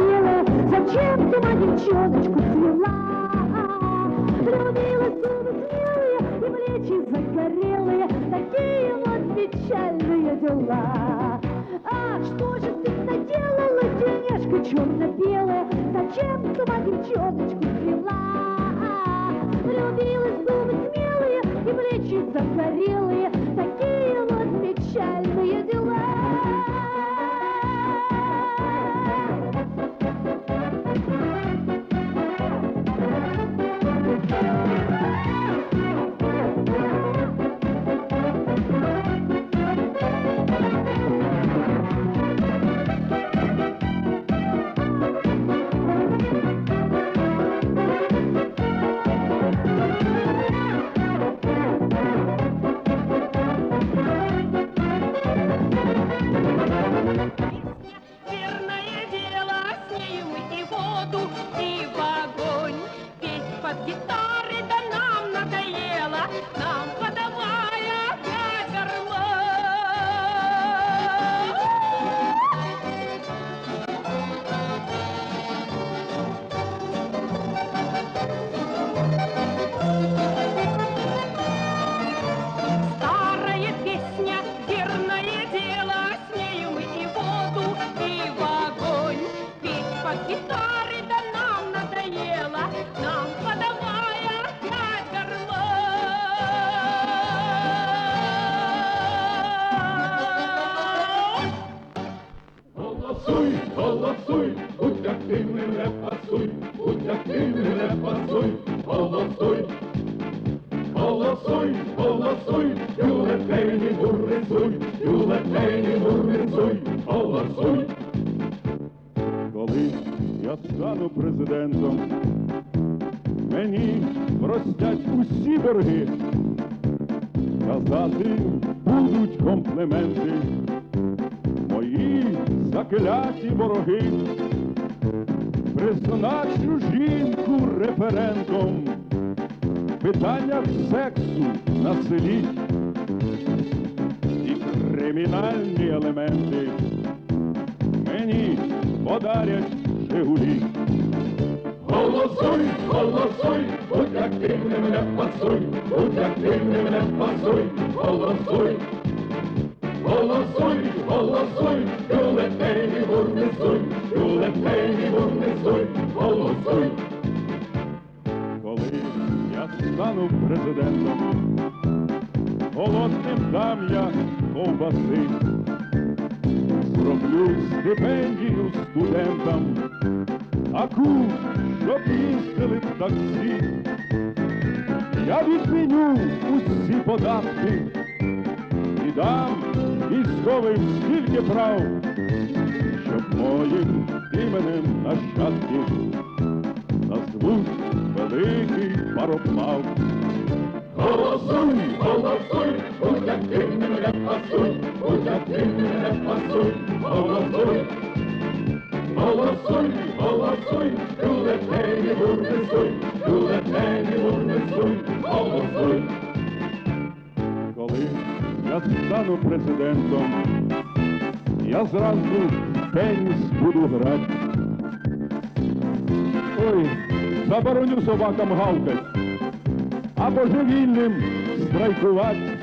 Зачем ты мою девчоночку свела? Любила зубы смелые и плечи загорелые, такие вот печальные дела. Ах, что же ты наделала, денежка черно-белая? Зачем ты мою девчоночку свела? Влюбилась в губы смелые и плечи загорелые, такие Голосуй, будь активним, не пасуй, будь активним, не пасуй, голосуй. Голосуй, голосуй, бюлетені бурнисуй, бюлетені бурнисуй, голосуй. Коли я стану президентом, мені простять усі борги, казати будуть компліменти, мої закляті вороги, призначу жінку референтом, в питаннях сексу на селі. І кримінальні елементи. Мені подарять Жигулі. Голосуй, голосуй, будь активним, не пасуй, будь активним, не пасуй, голосуй. Голосуй, голосуй, бюлетені бурнисуй, бюлетені бурнисуй, голосуй. Коли я стану президентом, голодним дам я ковбаси, зроблю стипендію студентам, таку, щоб їздили в таксі. Я відміню усі податки і дам військовим стільки прав, щоб моїм я стану президентом, я зранку в теніс буду грати. Ой, забороню собакам гавкать, а божевільним страйкувати.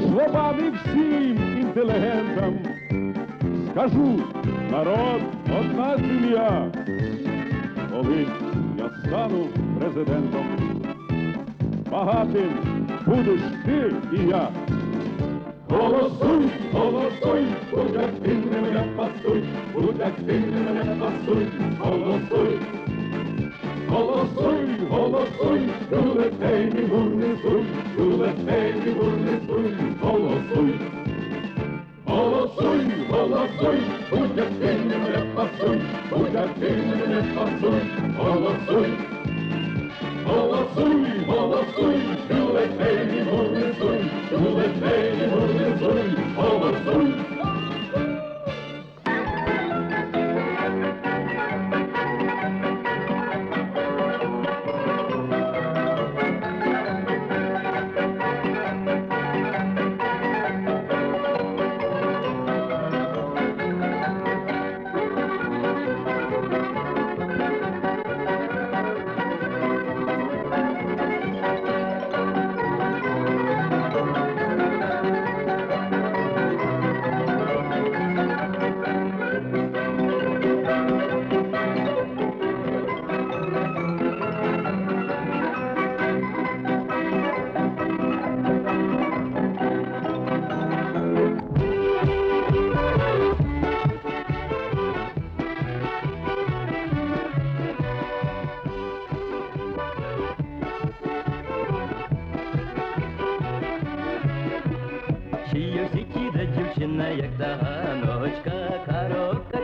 Жлобам і всім інтелігентам скажу, народ одна сім'я. Коли я стану президентом, багатим будеш ти і я. Голосуй, голосуй, будь активним, не пасуй, будь активним, не пасуй, голосуй. Голосуй, голосуй, бюлетені бурнисуй, бюлетені бурнисуй, голосуй. Голосуй, голосуй, будь активним, не пасуй, будь активним, не пасуй, голосуй. Голосуй, голосуй, бюлетені бурнисуй, бюлетені бурнисуй, голосуй. Сию сики да дівчина, як та ганочка, коробка.